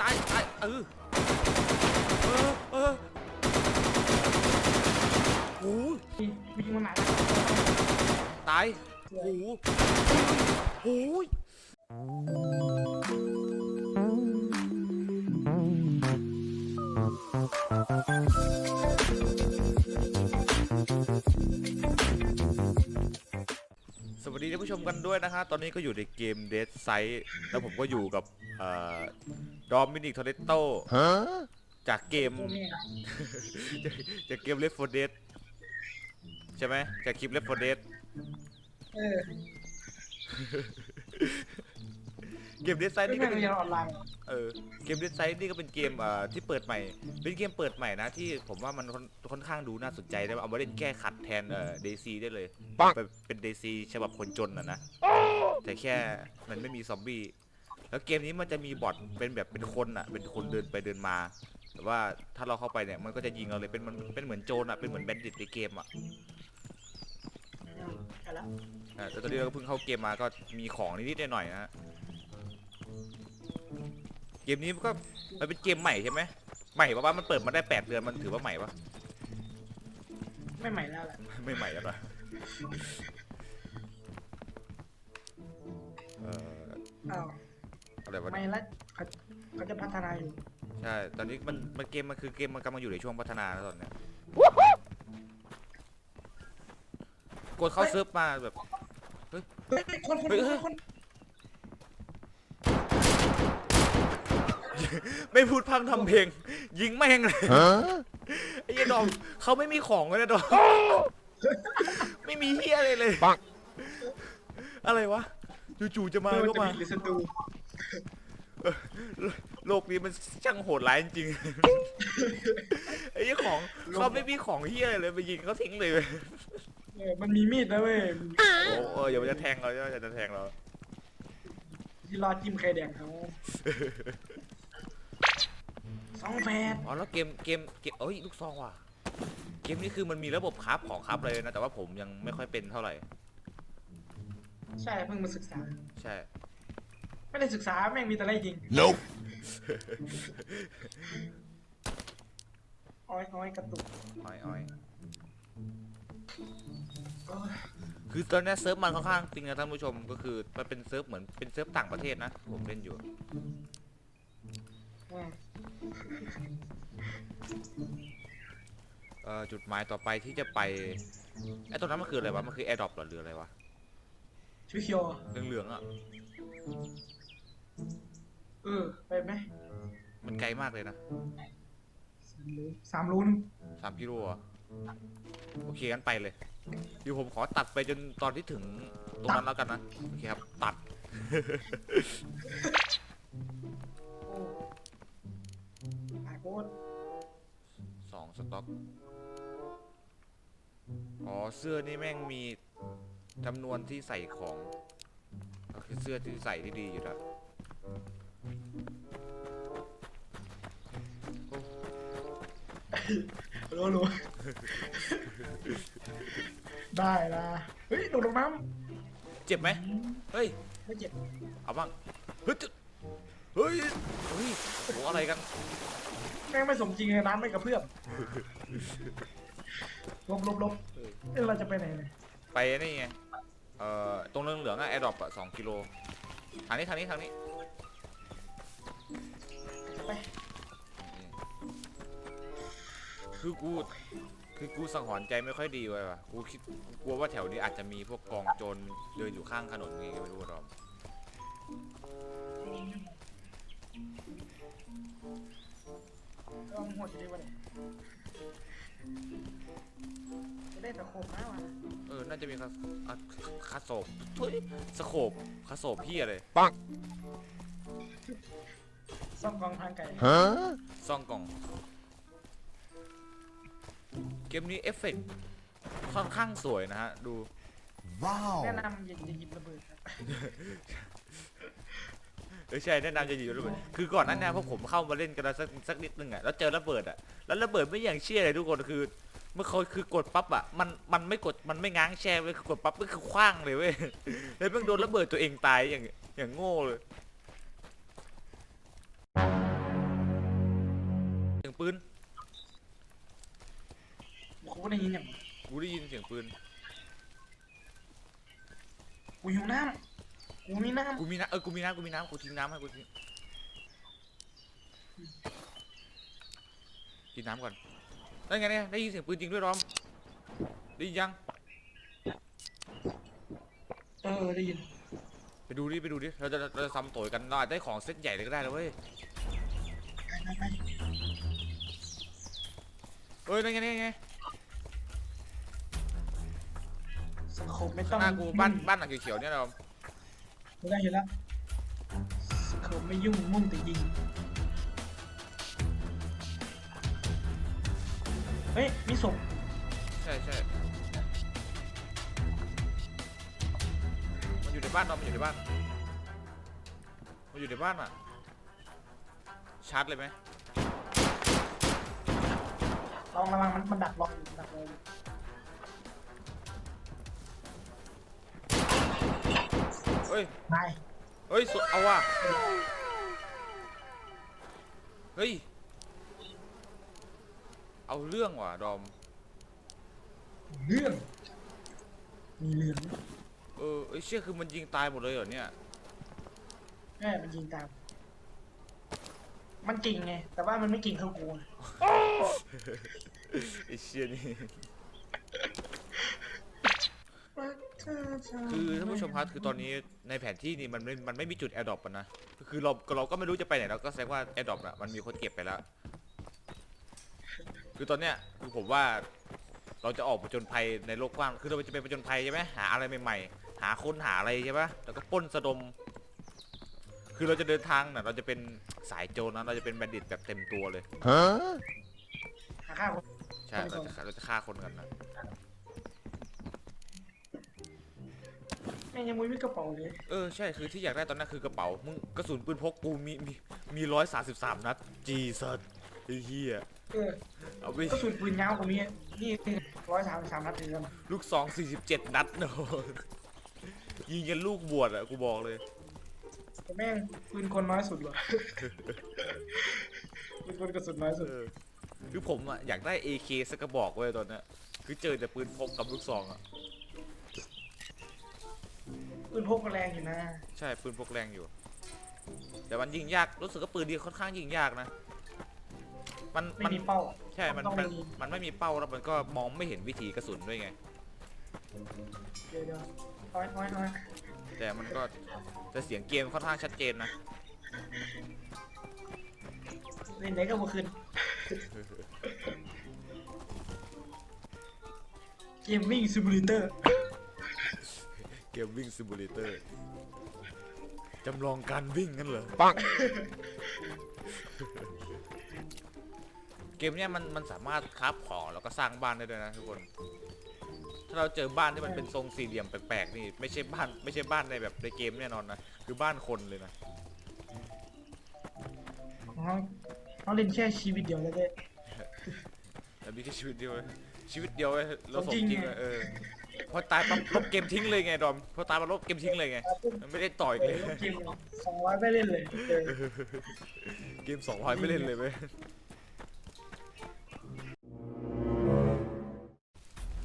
ตายตายเออเออเออโอ้ยมีมีมันหนาตายโอ้โหโอ้ย ดีท่านผู้ชมกันด้วยนะฮะ ตอนนี้ก็อยู่ในเกม Dead Site แล้วผมก็อยู่กับดอมินิกทอร์เรโตจากเกมโอ้แม่จากจากเกม Left 4 Dead ใช่ไหมจากคลิป Left 4 Dead เออ เกม Dead Site ไม่นี่เป็ก็นเป็นเรียนออนไลน์ เออเกม Dead Site นี่ก็เป็นเกมเอ่อที่เปิดใหม่ เป็นเกมเปิดใหม่นะที่ผมว่ามันค่อนค่อนข้างดูน่าสนใจได้เอามาเล่นแก้ขัดแทนเอ่อ DC ได้เลยเป็นเป็น DC ฉบับคนจนนะนะแต่แค่มันไม่มีซอมบี้แล้วเกมนี้มันจะมีบอทเป็นแบบเป็นคนอะเป็นคนเดินไปเดินมา แต่ว่าถ้าเราเข้าไปเนี่ยมันก็จะยิงเราเลยเป็นมันเป็นเหมือนโจรอะเป็นเหมือนแบนดิตในเกมอะอืมไปละอ่าแต่ตอนนี้เราก็เพิ่งเข้าเกมมาก็มีของนิดๆหน่อยๆนะฮะ เกมนี้มันก็มันเป็นเกมใหม่ใช่ไหมใหม่ปะว่ามันเปิดมาได้แปดเดือนมันถือว่าใหม่ปะไม่ใหม่แล้วแหละไม่ใหม่แล้วปะเอ่ออ้าวอะไรวะไม่เนี่ยละเขาเขาจะพัฒนาอยู่ใช่ตอนนี้มันมันเกมมันคือเกมมันกำลังอยู่ในช่วงพัฒนาแล้วตอนเนี้ยกดเข้าเซิร์ฟมาแบบ เฮ้ยคนคนเฮ้ยคเฮ้ยนคน ไม่พูดพร่ำทำเพลง ยิงแม่งเลยไอ้เหี้ยดอมเขาไม่มีของเลยนะดอมไม่มีเฮียอะไรเลยอะไรวะจู่ๆจะมาเออก็จะมา มีหรือศัตรูโลกนี้มันช่างโหดร้ายจริงๆ ไอ้เหี้ยของเขาไม่มีของเฮียอะไรเลยไปยิงเขาทิ้งเลยเว้ยเออมันมีมีดนะเว้ยโอ้เอออย่ามันจะแทงเราอย่าจะแทงเรา ที่รอจิ้มไข่แดงเขา สองแปดอ๋อแล้วเกมเกมเกมเอ้ยลูกซองว่ะ เกมนี้คือมันมีระบบคราฟของคราฟเลยนะ แต่ว่าผมยังไม่ค่อยเป็นเท่าไหร่ ใช่เพิ่งมาศึกษา ใช่ ไม่ได้ศึกษาแม่งมีแต่ไล่ยิง Nope. อ้อยอ้อยกระตุกอ้อยอ้อยโอ้ยคือตอนนี้เซิร์ฟมันค่อนข้างจริงนะท่านผู้ชมก็คือมันเป็นเซิร์ฟเหมือนเป็นเซิร์ฟต่างประเทศนะ ผมเล่นอยู่อืม เอ่อจุดหมายต่อไปที่จะไปไอ้ตรงนั้นมันคืออะไรวะ มันคือแอร์ดรอปหรอหรืออะไรวะชื่อเคียวเหลืองๆอะ เออ ไปไหมมันไกลมากเลยนะสามรูนสามกิโลเหรอะโอเคงั้นไปเลยเดี๋ยวผมขอตัดไปจนตอนที่ถึงตรงนั้นแล้วกันนะ โอเคครับ ตัด หายโคตรสองสต็อก อ๋อ เสื้อนี่แม่งมีจำนวนที่ใส่ของก็คือเสื้อที่ใส่ที่ดีอยู่แล้วรู้รู้ได้ละเฮ้ยโดดลงน้เจ็บไหม เฮ้ยำไม่เจ็บเอาบ้าง เฮ้ยจะเฮ้ย เฮ้ยโหอะไรกัน แม่งไม่สมจริงเลยน้ำไม่กระเพื่อมลบลบลบเอ้ยเราจะไปไหนเนี่ยไปนี่ไง เอ่อ ตรงเหลืองๆอะแอร์ดรอปอะสองกิโลทางนี้ทางนี้ทางนี้จะไปคือกู คือกูสังหรณ์ใจไม่ค่อยดีไว้ว่ะ กูคิดกูกลัวว่าแถวนี้อาจจะมีพวกกองโจรเดินอยู่ข้างถนนไงก็ไม่รู้อะดอม ลองหดดีกว่าเนี่ยจะได้ตะโขบนะวะเออ น่าจะมีคาอะคาโศบทุยสโคบคาโศบพี่อะไรซ่อมกองทางไก่ Huh? ซ่องกล่อง เกมนี้เอฟเฟกต์ค่อนข้างสวยนะฮะ ดู Wow. แนะนำอย่าอย่าหยิบระเบิดครับ เออใช่แนะนำจะอยู่ระเบิดคือก่อนหนั้นเนี่ยพวกผมเข้ามาเล่นกันแล้วสักสักนิดนึงอะแล้วเจอระเบิดอะแล้วระเบิดไม่อย่างเชื่อเลยทุกคนคือ เมื่อเขาคือกดปั๊บอะมันมันไม่กดมันไม่ง้างแช่เว้ยคือกดปั๊บก็คือคว้างเลยเว้ยแล้วเพิ่งโดนระเบิดตัวเองตายอย่างอย่างโง่เลยปืนกูก็ได้ยินอย่างกูได้ยินเสียงปืนกูหิวน้ำ กูมีน้กูมีน้ำเออกูมีน้ำกูมีน้ำกูทิ้งน้ำให้กูทิ้งกินน้ำก่อนได้ไงเนี่ยได้ยินเสียงปืนจริงด้วยรอมได้ยินยังำเออได้ยินไปดูดิไปดูดิเราจะเราจะซ้ำโตยกันเราอาจจะได้ของเซตใหญ่เลยก็ได้นะเว้ยไปไปเฮ้ยได้ไงได้ไงสังคมไม่ต้ข้าองงหน้ากูบ้านบ้านหลังเขียวๆเนี่ยเราไม่ได้เห็นแล้วสังคมไม่ยุ่งมุ่งแต่ยิง เฮ้ย มีศพใช่ใช่มันอยู่ในบ้านเรามันอยู่ในบ้าน มันอยู่ในบ้านอะ ชาร์จเลยไหมลองระวังมันมันดักรออยู่ดักรออยู่ เฮ้ยนายเฮ้ยสุดเอาว่ะ เฮ้ย เอาเรื่องว่ะดอม เรื่อง มีเรื่องเออไอ้ยเชี่ยคือมันยิงตายหมดเลยเหรอเนี่ย แม่มันยิงตาม มันเก่งไง แต่ว่ามันไม่เก่งเท่ากูอะไอ้เชี่ยนี่ คือท่านผู้ชมครับคือตอนนี้ในแผนที่นี่มันไม่มันไม่มีจุดแอร์ดรอปนะ คือเราเราก็ไม่รู้จะไปไหนเราก็แสดงว่าแอร์ดรอปอะมันมีคนเก็บไปแล้ว คือตอนเนี้ยคือผมว่าเราจะออกผจญภัยในโลกกว้าง คือเราจะไปผจญภัยใช่ไหมหาอะไรใหม่ๆ หาคนหาอะไรใช่ปะแล้วก็ปล้นสะดม คือเราจะเดินทางน่ะเราจะเป็นสายโจรนะ เราจะเป็นแบนดิตแบบเต็มตัวเลยหาข้าว ใช่ เราจะเราจะฆ่าคนกันนะ แม่งยังมุ้ยไม่กระเป๋าเลยเออใช่คือที่อยากได้ตอนนั้นคือกระเป๋ามึงกระสุนปืนพกกูมีมีมีร้อยสามสิบสามนัดจีสัสไอ้เหี้ยเออเอาไปกระสุนปืนยาวกว่านี้นี่ร้อยสามสามนัดเลยกันลูกซองสี่สิบเจ็ดนัดโนยิงกันลูกบวชอะกูบอกเลยแต่แม่งปืนคนน้อยสุดเหรอปืนคนกระสุนน้อยสุดเออคือผมอะอยากได้ AK สักกระบอกเว้ยตอนเนี้ยคือเจอแต่ปืนพกกับลูกซองอะ ปืนพกก็แรงอยู่นะใช่ปืนพกแรงอยู่ แต่มันยิงยากรู้สึกว่าปืนดีค่อนข้างยิงยากนะ มันไม่มันมีเป้า ใช่มันต้องมันมี มันไม่มีเป้าแล้วมันก็มองไม่เห็นวิถีกระสุนด้วยไง เดี๋ยวเดี๋ยวอ้อยอ้อยอ้อยแต่มันก็แต่เสียงเกมค่อนข้างชัดเจนนะเล่นไหนก็มาคืนเกมวิ่งซิมูเลเตอร์เก มวิ่งซิมูเลเตอร์จำลองการวิ่งงั้นเหรอปังเกมเนี้ยมันมันสามารถคราฟของแล้วก็สร้างบ้านได้ด้วยนะทุกคน ถ้าเราเจอบ้านที่มันเป็นทรงสี่เหลี่ยมแปลกๆนี่ไม่ใช่บ้านไม่ใช่บ้านในแบบในเกมแน่นอนนะคือบ้านคนเลยนะของน้องน้องเล่นแค่ชีวิตเดียวแล้วเด้ แต่มีแค่ชีวิตเดียวชีวิตเดียวเราสมสมจริงจริงไงเลยเออ พอตายปั๊บลบเกมทิ้งเลยไงดอมพอตายปั๊บลบเกมทิ้งเลยไงมันไม่ได้ต่อยเอเลยอเกมสองร้อยไม่เล่นเลยเออเกมสองร้อยไม่เล่นเลยเว้ย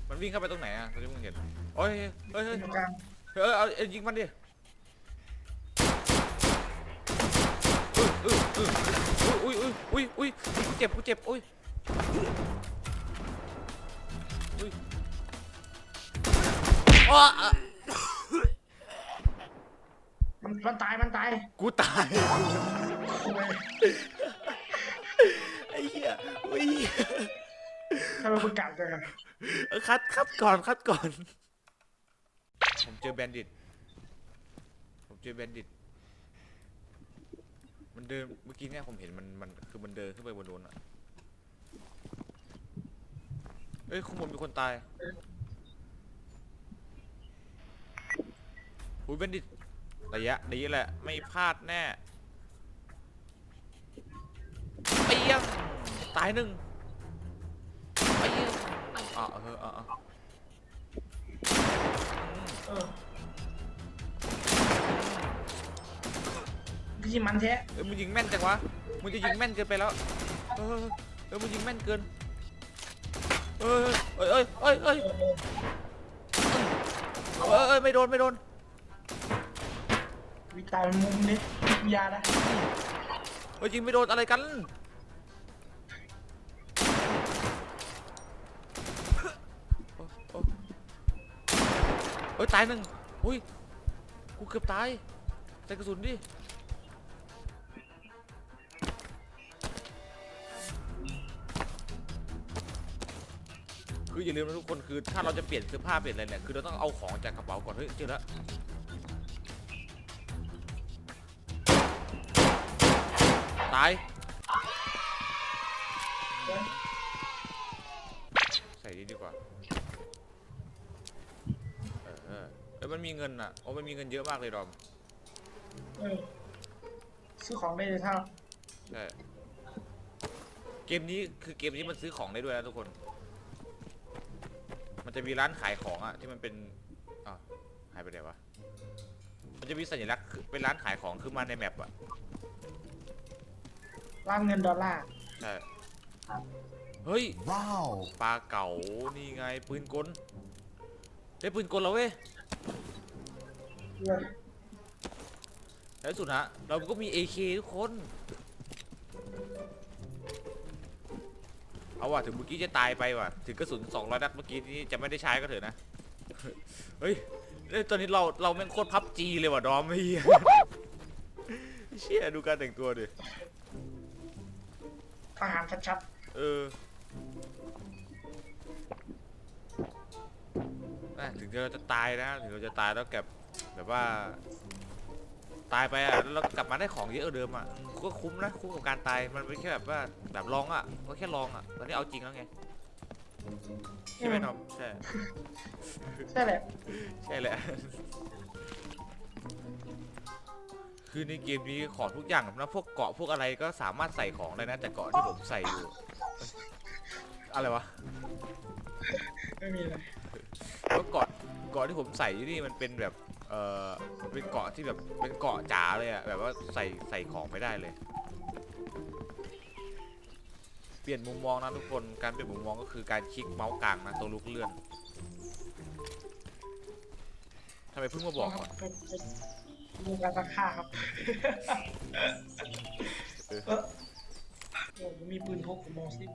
มันวิ่งเข้าไปตรงไหนอะตอนที่มึงเห็นโอ้ยเฮ้ยเฮ้ยตรงกลางเออเอาเอายิงมันดิอุ้ยอุ้ยอุ้ยอุ้ยอุ้ยกูเจ็บกูเจ็บอุ้ยอุ้ย อ้ออะมันมันตายมันตายกูตายโอ้ยไอ้เหี้ยอุ้ยทำไมมึงกัดจังอะเออคัดคัดก่อนคัดก่อน ผมเจอแบนดิต ผมเจอแบนดิต มันเดินเมื่อกี้เนี่ยผมเห็นมันมันคือมันเดินขึ้นไปบนโน้นอะเอ้ยข้างบนมีคนตาย อุ้ยแบนดิตระยะนี้แหละ ไม่พลาดแน่เปี้ยงตายหนึ่งเปี้ยงอะเอออะอะเออพี่จิมันแท้เอ้ยมึงยิงแม่นจังวะมึงจะยิงแม่นเกินไปแล้ว เออเอ้ยมันยิงแม่นเกินเอ้ยเอ้ยเอ้ยเอ้ยเอ้ยเออเออเอ้ยเอ้ยไม่โดนไม่โดน วิตายมุมนี้ยานะเฮ้ยยิงไม่โดนอะไรกัน โอ้โอ้เฮ้ยตายหนึ่งอุ้ย กูเกือบตายใส่กระสุนดิ คืออย่าลืมนะทุกคนคือถ้าเราจะเปลี่ยนเสื้อผ้าเปลี่ยนอะไรเนี่ยคือเราต้องเอาของจากกระเป๋าก่อนเฮ้ยเจอแล้ว ตายใส่ดีดีกว่าเออแล้วมันมีเงินอะโอ้มันมีเงินเยอะมากเลยดอมเออซื้อของได้เลยเท่าใช่เกมนี้คือเกมนี้มันซื้อของได้ด้วยนะทุกคน มันจะมีร้านขายของอะที่มันเป็นอ้าวหายไปไหนวะมันจะมีสัญลักษณ์คือเป็นร้านขายของคือมาในแมปอะ ร่างเงินดอลลาร์ใช่เฮ้ย Wow. ปลาเก๋านี่ไงปืนกลได้ปืนกลแล้วเว้ยด้วยแล้วสุดฮะ เราก็มี AK ทุกคน เอาว่ะถึงเมื่อกี้จะตายไปว่ะ ถึงกระสุน200นัดเมื่อกี้นี้จะไม่ได้ใช้ก็เถอะนะ เฮ้ยเอ้ยตอนนี้เราเราแม่งโคตรพับจีเลยว่ะดอมไอ้เหี้ยเชี่ยดูการแต่งตัวดิ ทหารชัดเออน่ะถึงเราจะตายนะถึงเราจะตายแล้วแบบแบบว่า ตายไปอะแล้วเรากลับมาได้ของเยอะกว่าเดิมอะก็คุ้มนะคุ้มกับการตายมันเป็นแค่แบบว่าแบบลองอะก็แค่ลองอะตอนนี้เอาจริงแล้วไงๆใช่ไหมน้องใช่ ใช่แหละ ใช่แหละ คือในเกมนี้ของทุกอย่างนะพวกเกาะพวกอะไรก็สามารถใส่ของได้นะแต่เกาะที่ผมใส่อยู่เอ้ยอะไรวะไม่มีเลยก็เกาะเกาะที่ผมใส่อยู่นี่มันเป็นแบบเออเป็นเกาะที่แบบเป็นเกาะจ๋าเลยอะแบบว่าใส่ใส่ของไม่ได้เลย เปลี่ยนมุมมองนะทุกคนการเปลี่ยนมุมมองก็คือการคลิกเมาส์กลางนะตัวลูกเลื่อนทำไมเพิ่งมาบอกวะ ดูการตักฆ่าครับเออเออโอ้ผมมีปืนพกผมมองสิ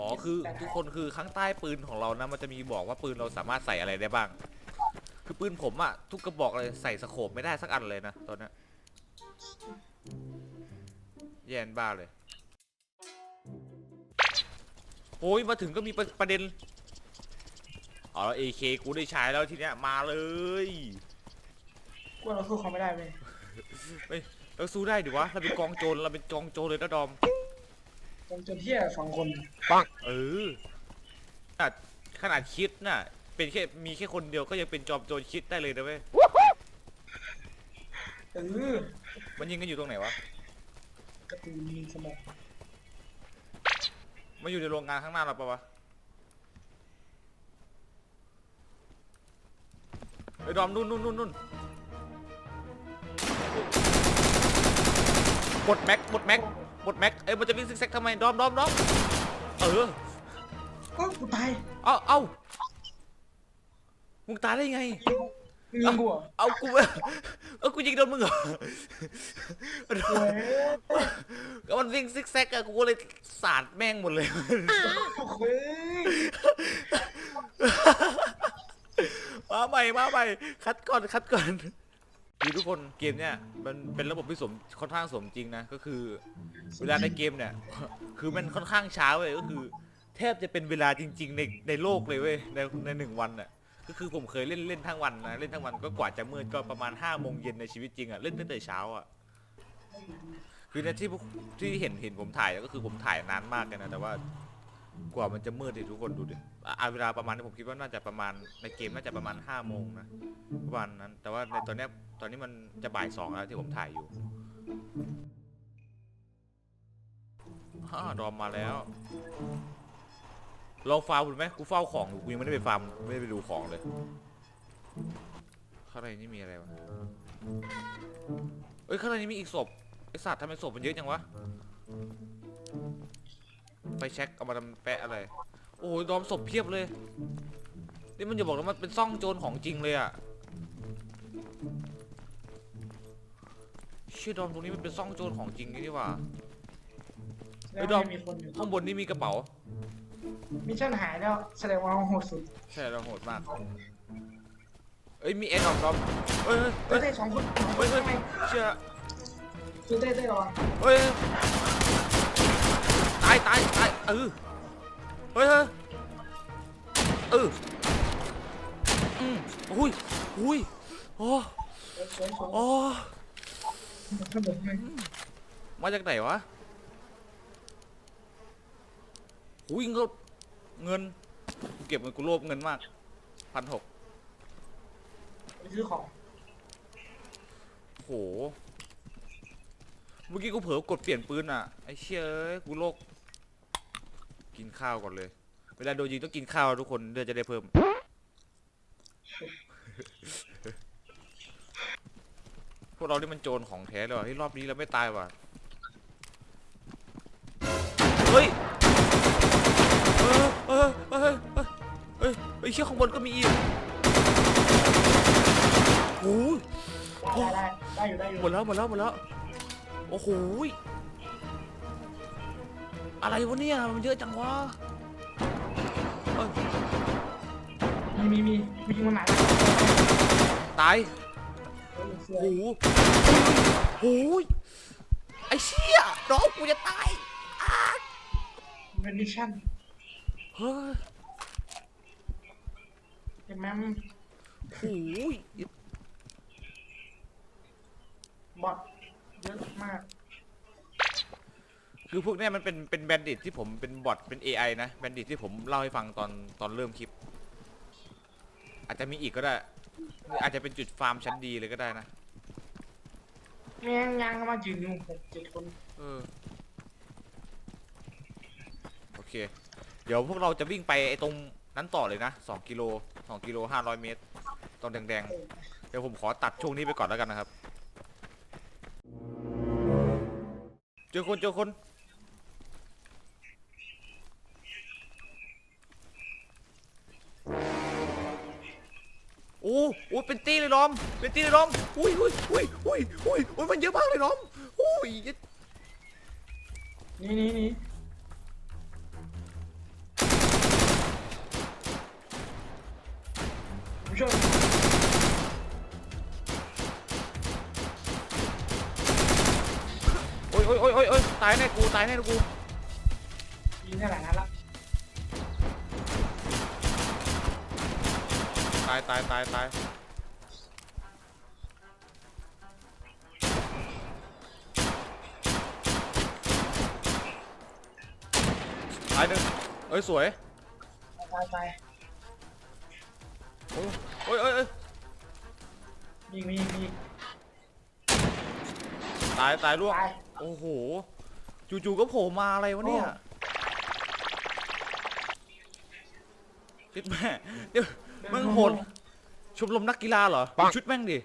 อ๋อคือทุกคนคือข้างใต้ปืนของเรานะมันจะมีบอกว่าปืนเราสามารถใส่อะไรได้บ้าง คือปืนผมอะทุกกระบอกเลยใส่สโคปไม่ได้สักอันเลยนะตอนเนี้ยแย่นบ้าเลยโอ้ยมาถึงก็มีประประเด็น อ๋อเอเคกูได้ใช้แล้วทีเนี้ยมาเลยกลัวเราสู้เขาไม่ได้เลยเราสู้ได้ดิวะเราเป็นกองโจรเราเป็นกองโจรเลยนะดอม จนจนเที่ยสองคนเออขนาดขนาดคิดน่ะ เป็นแค่มีแค่คนเดียวก็ยังเป็นจอมโจรคิดได้เลยนะเว้ยเออมันยิงกันอยู่ตรงไหนวะกระตูนมีสมองมันอยู่ในโรงงานข้างหน้าเราปะวะ ไอ้ยดอมนู่นนู่นนู่นนู่นหมดแม็กหมดแม็กหมดแม็กเอ้ยมันจะวิ่งซิกแซกทำไมดอมดอมดอมเออก็กูตายเอาเอามึงตายได้ไงมึงยิงกูเหรอเอากูเอากูยิงโดนมึงเหรอโว้ยก็มันวิ่งซิกแซกอะกูก็เลยสาดแม่งหมดเลยโว้ย มาใหม่มาใหม่คัดก่อนคัดก่อนคือทุกคนเกมเนี้ยมันเป็นระบบที่สมค่อนข้างสมจริงนะก็คือ เวลาในเกมเนี่ย คือมันค่อนข้างช้าเว้ยก็คือ แทบจะเป็นเวลาจริง ๆ ในในโลกเลยเว้ยในในหนึ่งวันน่ะก็คือผมเคยเล่นเล่นทั้งวันนะเล่นทั้งวันก็กว่าจะมืดก็ประมาณ5้าโมงเย็นในชีวิตจริงอะเล่นตั้งแต่เช้าอะคือในที่ที่เห็นเห็นผมถ่ายก็คือผมถ่ายนานมากเลยนะแต่ว่า กว่ามันจะมืดดิทุกคนดูดิอะอะเวลาประมาณนี้ผมคิดว่าน่าจะประมาณในเกมน่าจะประมาณ5้าโมงนะประมาณนั้น แต่ว่าในตอนเนี้ยตอนนี้มันจะบ่ายสองแล้วที่ผมถ่ายอยู่ฮ่าดอมมาแล้วลองฟาร์มดูไหมกูเฝ้าของอยู่กูยังไม่ได้ไปฟาร์มไม่ได้ไปดูของเลยข้างในนี่มีอะไรวะเอ้ยข้างในนี้มีอีกศพไอสัตว์ทำไมศพมันเยอะจังวะ ไฟแช็กเอามาทำแปะอะไร โอ้ยดอมศพเพียบเลย นี่มันอย่าบอกว่ามันเป็นซ่องโจรของจริงเลยอะเชื่อดอมตรงนี้มันเป็นซ่องโจรของจริงนี่หว่าแล้เฮ้วยดอมไม่มีคนอยู่ข้างบนนี่มีกระเป๋า มิชชั่นหายแล้วแสดงว่าโหดสุดใช่เราโหดมากเอ้ยมีเอ็นออกดอมเอ้ยเฮ้เต้ยเต้สองคนสองคเฮ้นยเฮ้ยทำไมเชื่อ เต้เต้เต้ระวังเฮ้ย ตายตายตายเออเฮ้ยเฮ้ยเอออืมอุ้ยอุ้ยโอ้โอ้ข้างบนให้มาจากไหนวะอุ้ยเงินเงินกูเก็บเงินกูโลภเงินมากพันหกไปซื้อของโห เมื่อกี้กูเผลอกดเปลี่ยนปืนอะ ไอ้เชี่ยเอ้ยกูโลก กินข้าวก่อนเลย เวลาโดนยิงต้องกินข้าวทุกคนเลือดจะได้เพิ่ม พวกเรานี่มันโจรของแท้เลยว่ะเฮ้ยรอบนี้เราไม่ตายว่ะ เฮ้ย เออเออเออเออเฮ้ยไอ้เชี่ยข้างบนก็มีอีกโอ้ยได้ได้ได้อยู่ได้อยู่หมดแล้วหมดแล้วหมดแล้ว โอ้โห อะไรวะเนี่ยมันเยอะจังวะเอ้ยมีมีมีมียิงมันไหนตายเออสวโอ้ยโหโอ้โหยไอ้เชี่ยน้องกูจะตายมันเป็นมิชชั่นเฮ้ยเห็นไหมโอ้โหยบอทเยอะมาก คือพวกเนี้ยมันเป็นเป็นแบนดิตที่ผมเป็นบอทเป็น AI นะแบนดิตที่ผมเล่าให้ฟังตอนตอนเริ่มคลิป อาจจะมีอีกก็ได้หรืออาจจะเป็นจุดฟาร์มชั้นดีเลยก็ได้นะแม่งยังมายืนอยู่หกเจ็ดคนเออโอเค เดี๋ยวพวกเราจะวิ่งไปไอ้ตรงนั้นต่อเลยนะสองกิโลสองกิโลห้าร้อยเมตรตรงแดงเออๆเดี๋ยวผมขอตัดช่วงนี้ไปก่อนแล้วกันนะครับ เจอคนเจอคน อ้โอ้เป็นตีเลยล้อม เป็นตีเลยล้อม อุ้ยอุ้ยอุ้ยอุ้ยอุ้ยอุ้ยมันเยอะมากเลยล้อมอุ้ยนี่นี่นี่ผมช่วยโอ้ยโอ้ยโอ้ยโอ้ยโอ้ยตายแน่กูตายแน่กูยิงแค่หลายนัดละ ตายตายตายตายตายหนึ่งเอ้ยสวยตายตายโอ้ยโอ้ยโอ้ยโอ้ยมีมีมีตายตายล่วงตายโอ้โหจู่ๆก็โผล่มาอะไรวะเนี่ยโอ้คิดแม่เดี๋ยวมึงโหด ชมรมนักกีฬาเหรอดูชุดแม่งดิ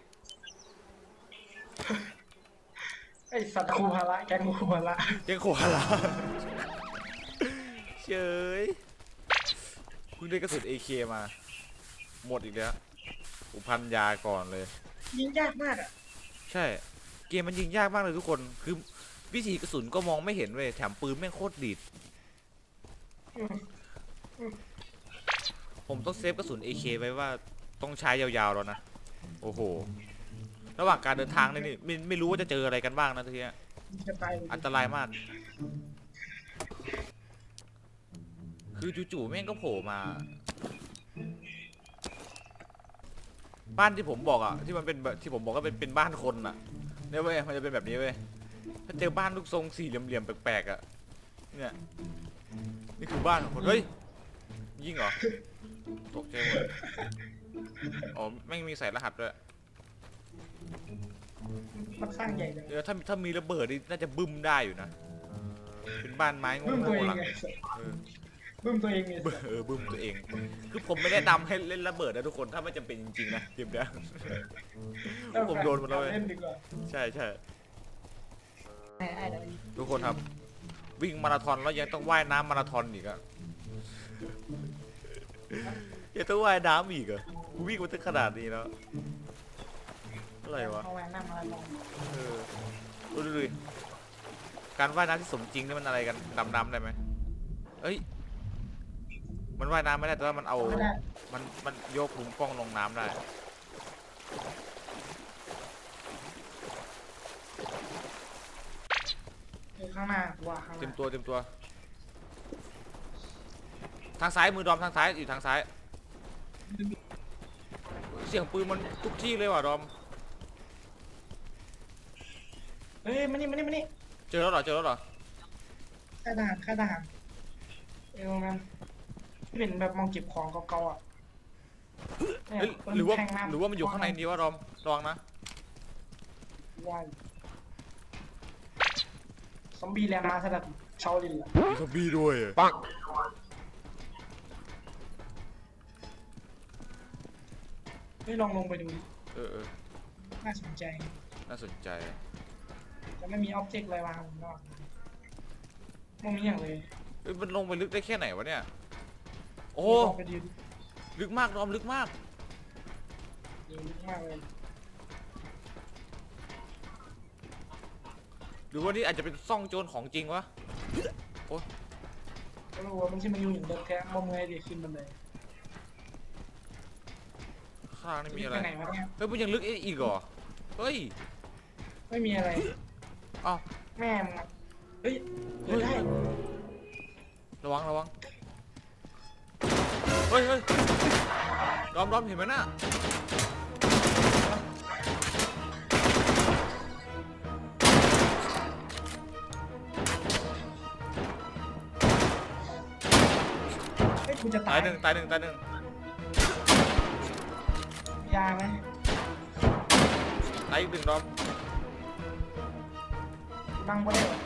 ไอสัตว์ครูพาระแกงครูพาระยังโคอาลาเฉยเพิ่งได้กระสุน AK มา หมดอีกแล้ว อุพันยาก่อนเลย ยิงยากมากอะใช่ เกมมันยิงยากมากเลยทุกคน คือวิธีกระสุนก็มองไม่เห็นเว้ย แถมปืนแม่งโคตรดีด อืมผมต้องเซฟกระสุน AK ไว้ว่า ต้องใช้ยาวๆแล้วนะ โอ้โห ระหว่างการเดินทางนี่นี่ไม่ไม่รู้ว่าจะเจออะไรกันบ้างนะทีเนี้ยจะตายเลยอันตรายมาก คือจู่ๆแม่งก็โผล่มา บ้านที่ผมบอกอะ ที่มันเป็นแบบที่ผมบอกว่าเป็นเป็นบ้านคนอะเนี่ยเว้ยมันจะเป็นแบบนี้เว้ยถ้าเจอบ้านลูกทรงสี่เหลี่ยมๆแปลกๆอะเนี่ยนี่คือบ้านของคนเฮ้ยยิงเหรอตกใจหมด อ๋อแม่งมีใส่รหัสด้วยมันสร้างใหญ่เลยเดี๋ยวถ้าถ้ามีระเบิดนี่น่าจะบึ้มได้อยู่นะเป็นบ้านไม้โง่บึ้มตัวเองๆหลังไงเออ บึ้มตัวเองไงบึ้มเออบึ้มตัวเอง คือผมไม่ได้นำให้เล่นระเบิดนะทุกคนถ้าไม่จำเป็นจริงๆนะเกมเนี้ย ผมโดนหมดแล้วเว้ย เล่นดีกว่าใช่ใช่ไอ้ไอ้เดี๋ยวทุกคนครับ วิ่งมาราธอนแล้วยังต้องว่ายน้ำมาราธอนอีกอะยังต้องว่ายน้ำอีกอะ กูวิ่งมาถึงขนาดนี้แล้วอะไรวะเอาแหวนหน้ามาลองเออดูดูดิการว่ายน้ำที่สมจริงนี่มันอะไรกันดำน้ำได้ไหมเอ้ย มันว่ายน้ำไม่ได้แต่ว่ามันเอา ไม่ได้มันมันโยกมุมกล้องลงน้ำได้เออข้างหน้ากูว่าข้างหเต็มน้าตัวเต็มตัว ทางซ้ายมือดอมทางซ้ายอยู่ทางซ้ายเสียงปืนมันทุกที่เลยว่ะดอม เฮ้ยมานี่มานี่มานี่เจอแล้วเหรอ เจอแล้วเหรอค่ายทหารค่ายทหารเอวมันที่เป็นแบบมองเก็บของเก่าๆอะเนี่ยเอ้ยหรือว่า แทงน้ำหรือว่ามันอยู่ข้างในนี้วะดอมระวังนะว้ายซอมบี้แลนด์มาสลับชาวลินล่ะมีซอมบี้ด้วย เฮ้ยลองลงไปดูดิเออเออน่าสนใจน่าสนใจจะไม่มีอ็อบเจกต์อะไรวางอยู่นอกไม่มีอย่างเลยเอ้ยมันลงไปลึกได้แค่ไหนวะเนี่ย โอ้ลองไปดูดิลึกมากดอมลึกมากดีมากเลยหรือว่านี่อาจจะเป็นซ่องโจรของจริงวะก็รู้ว่ามันที่มันอยู่อย่างเดิมแท้มองไงดีขึ้นบันได ข้างล่างนี่มีอะไรปไหนวะเนี่ยเฮ้ยมันยังลึกอีกเหรอ เฮ้ยไม่มีอะไร อ้าวแม่มึงอะเฮ้ยเฮ้ยได้ระวังระวัง เฮ้ยเฮ้ยดอมดอมเห็นไหมน่ะเฮ้ยกูจะตาตายยหนึ่งตายหนึ่งตายหนึ่ง ยาไหมตายอีกหนึ่งดอมบังไว้ได้เหรอ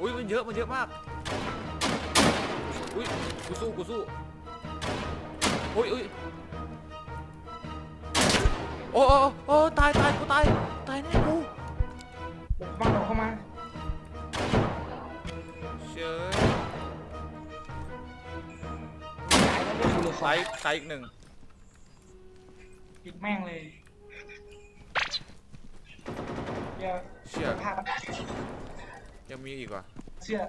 อุ้ยมันเยอะมันเยอะมากอุ้ยกูสู้กูสู้อุ้ยอุ้ยโอ้โอ้โอ้ตายตายกูตายตายแน่กูบุกบังเราเข้ามาเชยตายแล้วเดี๋ยวกูเหลือสอตางยตายอีกหนึ่ง ปิดแม่งเลยเดี๋ยวเชี่ยพายังมีอีกว่ะเสื้อ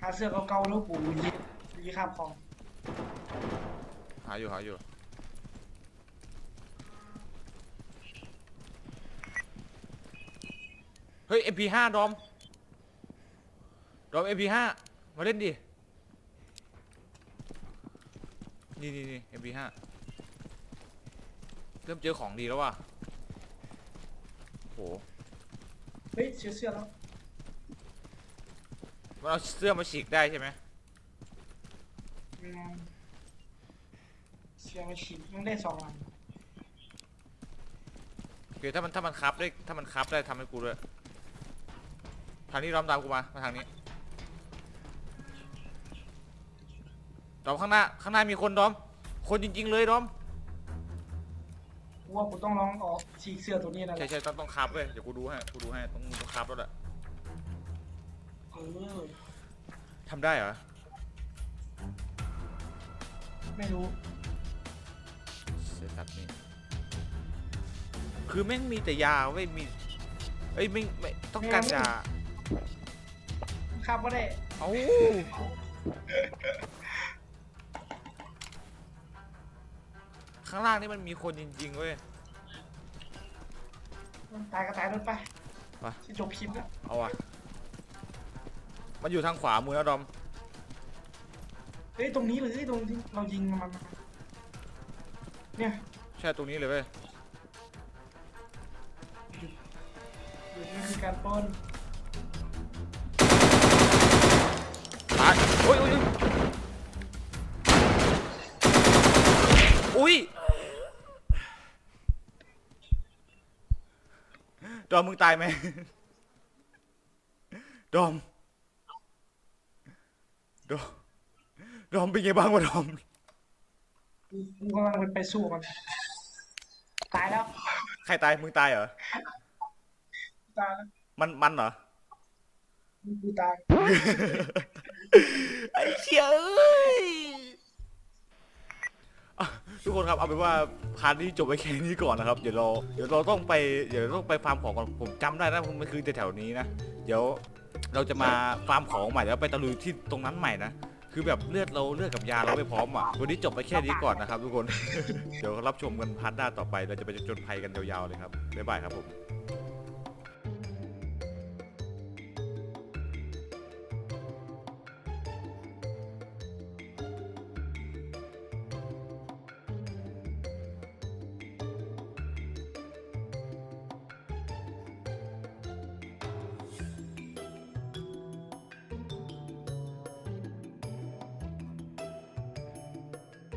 หาเสื้อเก่าๆแล้วกูยิงยิงข้ามของหาอยู่หาอยู่เฮ้ย MP5 ดอมดอม MP5 มาเล่นดินี่นี่นี่ MP5 เริ่มเจอของดีแล้วว่ะโหเฮ้ยเสื้อเสื้อแล้วมันเอาเสื้อมาฉีกได้ใช่ไหมอืมเสื้อมาฉีดมันได้สองอันโอเคถ้ามันถ้ามันคับได้ถ้ามันคับได้ทำให้กูด้วยทางนี้ดอมตามกูมามาทางนี้ดอมข้างหน้าข้างหน้ามีคนดอม คนจริง ๆ เลยดอมกู ว่ากูต้องลองออกฉีกเสื้อตัวนี้แล้วแหใช่ละใช่ต้องต้องคับเว้ยเดี๋ยวกูดูให้กูดูให้ต้องต้องคับแล้วแหละเออทำได้เหรอไม่รู้เสียสัตว์นี่คือแม่งมีแต่ยาเว้ยมีเอ้ยไม่ไม่ต้องการยาครับก็ได้เอ้า ข้างล่างนี่มันมีคนจริงๆเว้ย ตายก็ตายรถไปไป ที่จบคลิปแล้วเอาว่ะมันอยู่ทางขวามือแล้วดอม เฮ้ยตรงนี้เลยตรงที่เรายิงมันเนี่ยใช่ตรงนี้เลยเว้ยหยุดนี่คือการปล้น ดอมมึงตายไหมดอมดอมดอมเป็นไงบ้างวะดอม กูกูกำลังไปไปสู้มัน ตายแล้ว ใครตายมึงตายเหรอ ตายแล้วมันมันเหรอ กูตาย ไอ้เชี่ยเอ้ยอะทุ กคนครับเอาเป็นว่าพาร์ทนี้จบไปแค่นี้ก่อนนะครับเดี๋ยวเราเดี๋ยวเราต้องไปเดี๋ยวเราต้องไปฟาร์มของก่อนผมจำได้นะมันคือแถวๆนี้นะเดี๋ยวเราจะมาฟาร์มของใหม่แล้วไปตะลุยที่ตรงนั้นใหม่นะคือแบบเลือดเราเลือดกับยาเราไม่พร้อมอะวันนี้จบไปแค่นี้ก่อนนะครับทุกคน เดี๋ยวรับชมกันพาร์ทหน้าต่อไปเราจะไปจนภัยกันยาวๆเลยครับบ๊ายบายครับผม